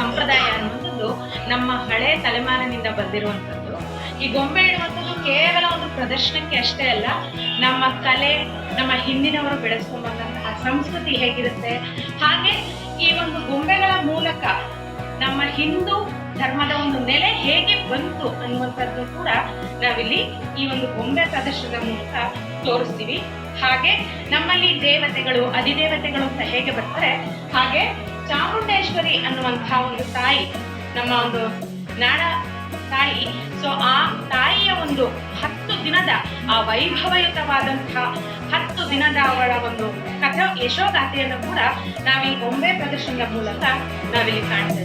ಸಂಪ್ರದಾಯ ಅನ್ನುವಂಥದ್ದು ನಮ್ಮ ಹಳೆ ತಲೆಮಾರಿನಿಂದ ಬಂದಿರುವಂಥದ್ದು. ಈ ಗೊಂಬೆ ಇಡುವಂಥದ್ದು ಕೇವಲ ಒಂದು ಪ್ರದರ್ಶನಕ್ಕೆ ಅಷ್ಟೇ ಅಲ್ಲ, ನಮ್ಮ ಕಲೆ, ನಮ್ಮ ಹಿಂದಿನವರು ಬೆಳೆಸ್ಕೊಂಡ್ಬಂದಂತಹ ಸಂಸ್ಕೃತಿ ಹೇಗಿರುತ್ತೆ? ಹಾಗೆ ಈ ಒಂದು ಗೊಂಬೆಗಳ ಮೂಲಕ ನಮ್ಮ ಹಿಂದೂ ಧರ್ಮದ ಒಂದು ನೆಲೆ ಹೇಗೆ ಬಂತು ಅನ್ನುವಂಥದ್ದು ಕೂಡ ನಾವಿಲ್ಲಿ ಈ ಒಂದು ಗೊಂಬೆ ಪ್ರದರ್ಶನದ ಮೂಲಕ ತೋರಿಸ್ತೀವಿ. ಹಾಗೆ ನಮ್ಮಲ್ಲಿ ದೇವತೆಗಳು, ಅಧಿದೇವತೆಗಳು ಅಂತ ಹೇಗೆ ಬರ್ತಾರೆ? ಹಾಗೆ ಚಾಮುಂಡೇಶ್ವರಿ ಅನ್ನುವಂತಹ ಒಂದು ತಾಯಿ, ನಮ್ಮ ಒಂದು ನಾಡ ತಾಯಿ. ಸೊ ಆ ತಾಯಿಯ ಒಂದು ಹತ್ತು ದಿನದ, ಆ ವೈಭವಯುತವಾದಂತಹ ಹತ್ತು ದಿನದ ಅವಳ ಒಂದು ಕಥೆ, ಯಶೋಗಾಥೆಯನ್ನು ಕೂಡ ನಾವೀ ಗೊಂಬೆ ಪ್ರದರ್ಶನದ ಮೂಲಕ ನಾವಿಲ್ಲಿ ಕಾಣ್ತಾ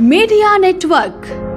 Media Network.